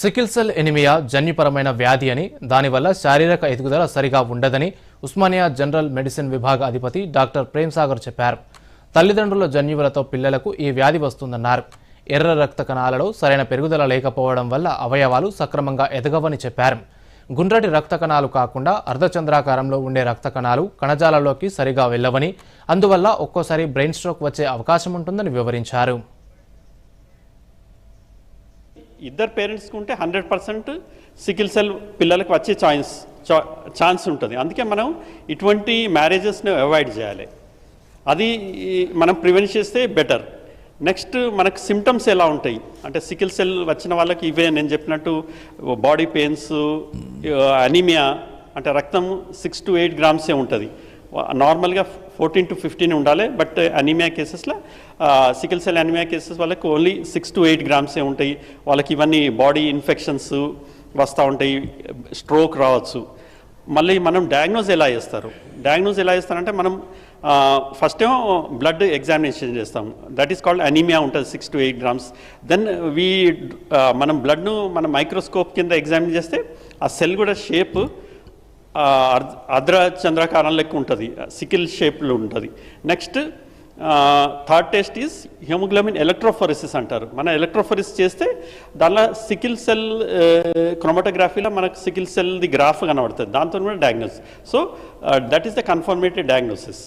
Sickle cell anaemia జన్యుపరమైన వ్యాధి అని దానివల్ల శారీరక ఎదుగుదల సరిగా ఉండదని ఉస్మానియా జనరల్ మెడిసిన్ విభాగ అధిపతి డాక్టర్ ప్రేమ్సాగర్ చెప్పారు. తల్లిదండ్రుల జన్యువులతో పిల్లలకు ఈ వ్యాధి వస్తుందన్నారు. ఎర్ర రక్త కణాలలో సరైన పెరుగుదల లేకపోవడం వల్ల అవయవాలు సక్రమంగా ఎదగవని చెప్పారు. గుండ్రటి రక్త కణాలు కాకుండా అర్ధచంద్రాకారంలో ఉండే రక్త కణాలు కణజాలలోకి సరిగా వెళ్ళవని అందువల్ల ఒక్కోసారి బ్రెయిన్ స్ట్రోక్ వచ్చే అవకాశం ఉంటుందని వివరించారు. ఇద్దరు పేరెంట్స్కి ఉంటే హండ్రెడ్ పర్సెంట్ సికిల్ సెల్ పిల్లలకు వచ్చే ఛాయిస్ ఛాన్స్ ఉంటుంది. అందుకే మనం ఇటువంటి మ్యారేజెస్ని అవాయిడ్ చేయాలి. అది మనం ప్రివెంట్ చేస్తే బెటర్. నెక్స్ట్ మనకు సిమ్టమ్స్ ఎలా ఉంటాయి? అంటే సికిల్ సెల్ వచ్చిన వాళ్ళకి ఇవే నేను చెప్పినట్టు బాడీ పెయిన్స్ అనీమియా అంటే రక్తం సిక్స్ టు ఎయిట్ గ్రామ్సే ఉంటుంది. నార్మల్గా ఫోర్టీన్ టు ఫిఫ్టీన్ ఉండాలి బట్ అనిమియా కేసెస్లో సికిల్ సెల్ అనిమియా కేసెస్ వాళ్ళకి ఓన్లీ సిక్స్ టు ఎయిట్ గ్రామ్సే ఉంటాయి. వాళ్ళకి ఇవన్నీ బాడీ ఇన్ఫెక్షన్స్ వస్తూ ఉంటాయి స్ట్రోక్ రావచ్చు. మళ్ళీ మనం డయాగ్నోజ్ ఎలా చేస్తారు? డయాగ్నోజ్ ఎలా చేస్తారంటే మనం ఫస్ట్ ఏమో బ్లడ్ ఎగ్జామినేషన్ చేస్తాం. దట్ ఈస్ కాల్డ్ అనీమియా ఉంటుంది six to eight grams then we మనం బ్లడ్ను మనం మైక్రోస్కోప్ కింద ఎగ్జామిన్ చేస్తే ఆ సెల్ కూడా షేప్ అర్ధ చంద్రాకారం లెక్క ఉంటుంది సికిల్ షేప్లో ఉంటుంది. Next third test is haemoglobin electrophoresis అంటారు. మన ఎలక్ట్రోఫోరిస్ చేస్తే దానిలో సికిల్ సెల్ క్రోమటోగ్రఫీలో మనకు సికిల్ సెల్ది గ్రాఫ్ కనబడుతుంది. దాంతో కూడా diagnosis so that is the confirmated diagnosis